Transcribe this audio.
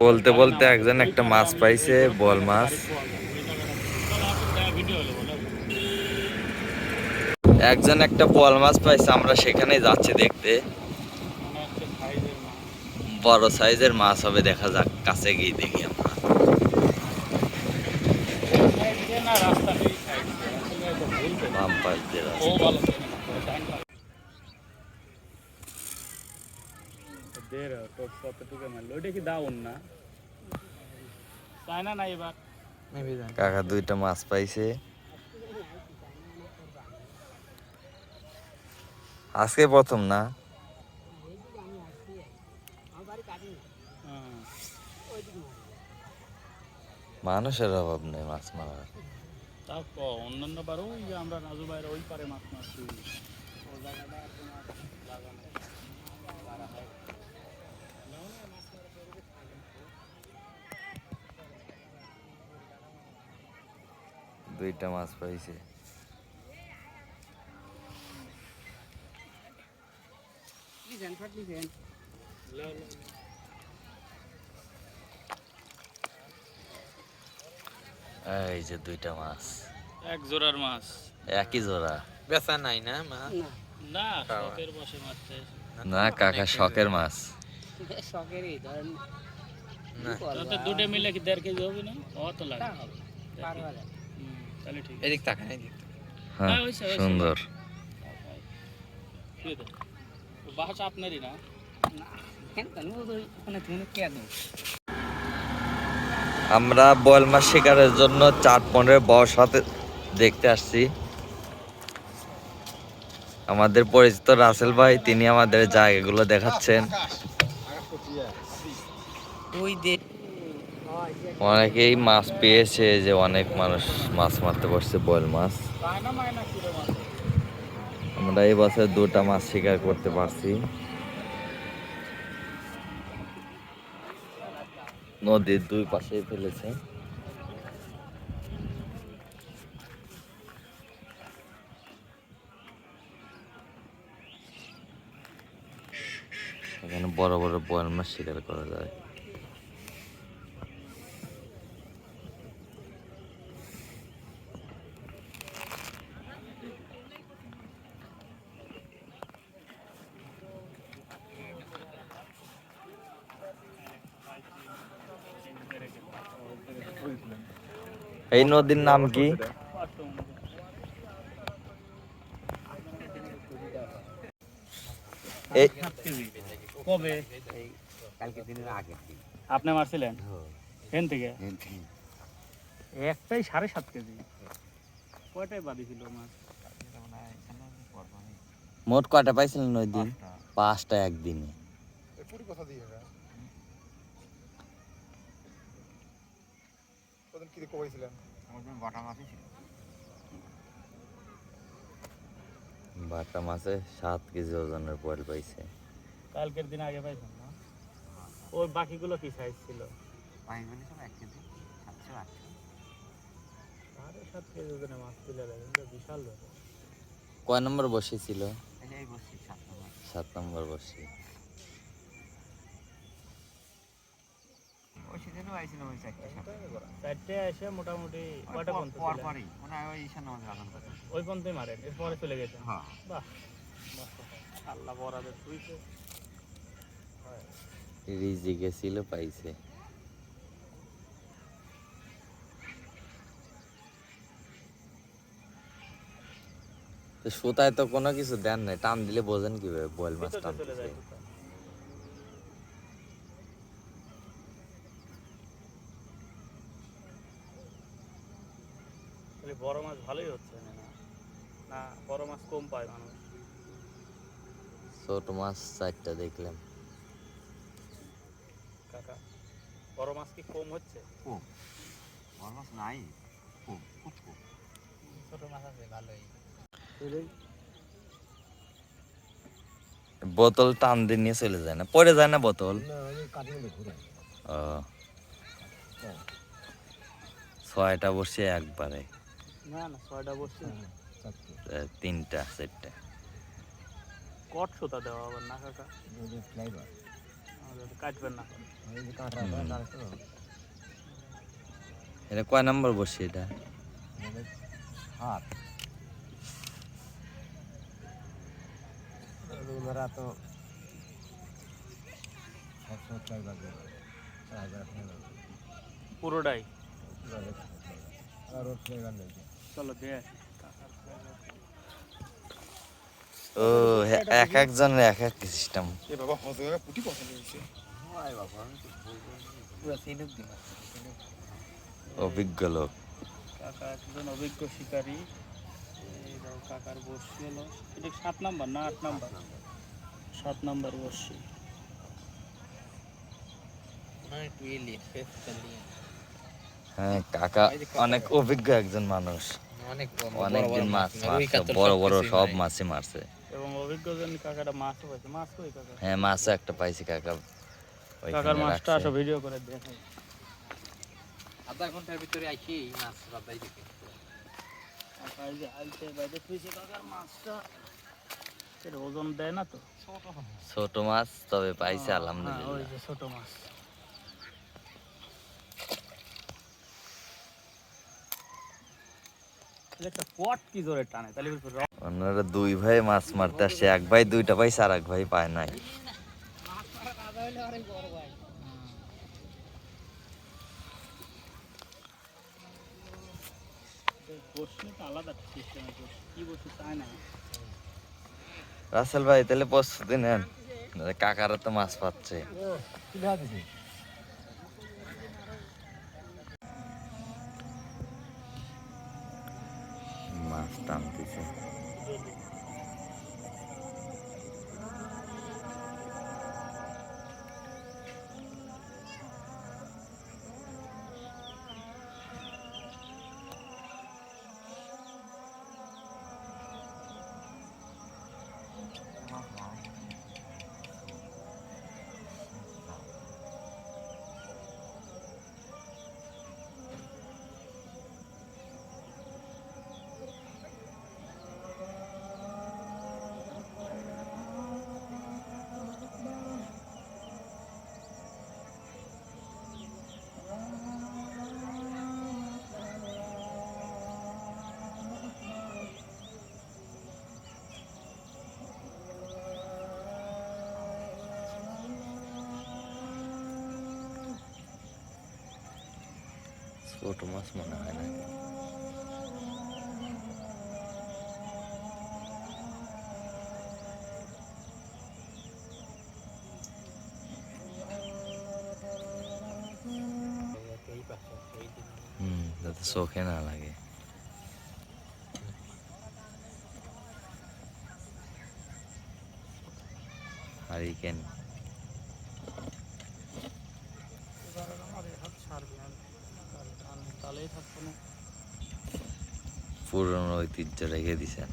বলতে বলতে একজন একটা মাছ পাইছে, বল মাছ। একজন একটা বল মাছ পাইছে, আমরা সেখানে যাচ্ছি দেখতে। বড় সাইজের মাছ হবে, দেখা যাক, কাছে গিয়ে দেখি আমরা। বাম পাশ দিয়ে রাস্তা। কাকা দুইটা মাছ পাইছে। আজকে প্রথম না? মানুষের অভাব নেই মাছ মারার। অন্যান্য বারও ওই যে আমরা রাজু বাইরে ওই পারে মাছ মারছি। ও জায়গাটা আর তোমার লাগানো করা হয়। দুইটা মাছ পাইছে। এই যে দুইটা মাছ। এক জোড়ার মাছ। একই জোড়া। বেচা নাই না মা? না। শখের বসে মারতে না কাকা শখের মাছ। শখেরই ধরেন। না। দুটো মিলে কি দেড় কেজি হবে না? অত লাগে। পারবা না। হুম, তাহলে ঠিক এদিক তাকায় এদিক হ্যাঁ হ্যাঁ। সুন্দর। বাস আপনারই না? আমরা বল মাছ শিকারের জন্য চার পনেরো বস হাতে দেখতে আসছি। আমাদের পরিচিত রাসেল ভাই তিনি আমাদের জায়গাগুলো দেখাচ্ছেন। ওই দে অনেকেই মাছ পেয়েছে যে অনেক মানুষ মাছ মারতে পারছে বল মাছ। আমরা এই বছর দুটা মাছ শিকার করতে পারছি। নদীর দুই পাশেই ফেলেছে। এখানে বড় বড় বল মাছ শিকার করা যায়। এই নদীর নাম কি? কবে? কালকে দিনের আগে আপনি মারছিলেন? এখান থেকে? একটাই সাড়ে সাত কেজি। কয়টায় বাদি ছিল মাছ? মোট কয়টা পাইছিলেন ওই দিন? পাঁচটা একদিনে। বাটা মাছই ছিল। বাটা মাছে সাত কেজি ওজনের বল পাইছে। কালকের দিন আগে পাইছেন না? ওই বাকিগুলো কি সাইজ ছিল? পাই মানে সব এক কেজি সাতশো আটশো সাড়ে সাত কেজি ওজনের মাছ তুলে দেবেন বিশাল ব্যাপার কয় নম্বর বসেছিল এই যে এই বসছি সাত নম্বর। বসে। ওই সেদিনও আইছিল ওই চারটে সাতটা। চারটে এসে মোটামুটি কয়টা পর্যন্ত পর পরই মনে ওই ঈশান নামাজের আদান করে ওই পর্যন্তই মারেন এরপরে চলে গেছেন হ্যাঁ। বাহ। আল্লাহ বরাদের তুইছে রিজি গেছিল পাইছে। তো সুতায় তো কোনো কিছু দেন নাই। টান দিলে বোঝেন কীভাবে বল মাছ টান চলে যায় কোথাও। তাহলে বড় মাছ ভালোই হচ্ছে না না? না বড় মাছ কম পায় মানুষ। ছোট মাছ চারটা দেখলাম। কাকা বড় মাছ কি কম হচ্ছে? কম। বড় মাছ নাই কম খুব কম। ছোট মাছ আছে ভালোই। বোতল টান দিয়ে নিয়ে চলে যায় না? পরে যায় না বোতল? ছয়টা বসে একবারে। না না ছয়টা বসছি। এ, তিনটা চারটা। কট সুতা দেওয়া আবার না কাকা? কাটবেন না। এটা কয় নম্বর বসে এটা? হাত ওনারা তো পুরোটাই? আর ওর ফ্লেভার নেই। চলো দেখ ও এক একজনের এক এক সিস্টেম হয় বাবা বলব পুরো অভিজ্ঞ লোক। কাকা একজন অভিজ্ঞ শিকারী। কাকার বর্ষি হলো। এটা সাত নাম্বার না আট নাম্বার? সাত নাম্বার বর্ষি। হ্যাঁ কাকা। অনেক অভিজ্ঞ একজন মানুষ। অনেক অনেকদিন মাছ মারছে বড় বড় সব মাছই মারছে। এবং অভিজ্ঞজন কাকাটা মাছও পাইছে মাছ কই কাকা হ্যাঁ মাছও একটা পাইছি কাকা। কাকার মাছটা আসো ভিডিও করে দেখাই। আধা ঘণ্টার ভিতরে আইছি মাছ তো? ছোট মাছ তবে পাইছে হ্যাঁ, ওই আলহামদুলিল্লাহ ছোট মাছ এটা একটা পট কি জোরে টানে তাহলে বলব র- অন্যরা দুই ভাই মাছ মারতে আসছে এক ভাই দুইটা পাইছে আর এক ভাই পায় নাই। রাসেল ভাই তাহলে প্রস্তুতি নেন। কাকারা তো মাছ পাচ্ছে কি দেখা দিছি মাছ টানতেছে। ছোট মাছ মনে হয় না এই পাশে এই দিন হুম যাতে চোখে না লাগে হারিকেন পুরনো ঐতিহ্য রেখে দিছেন।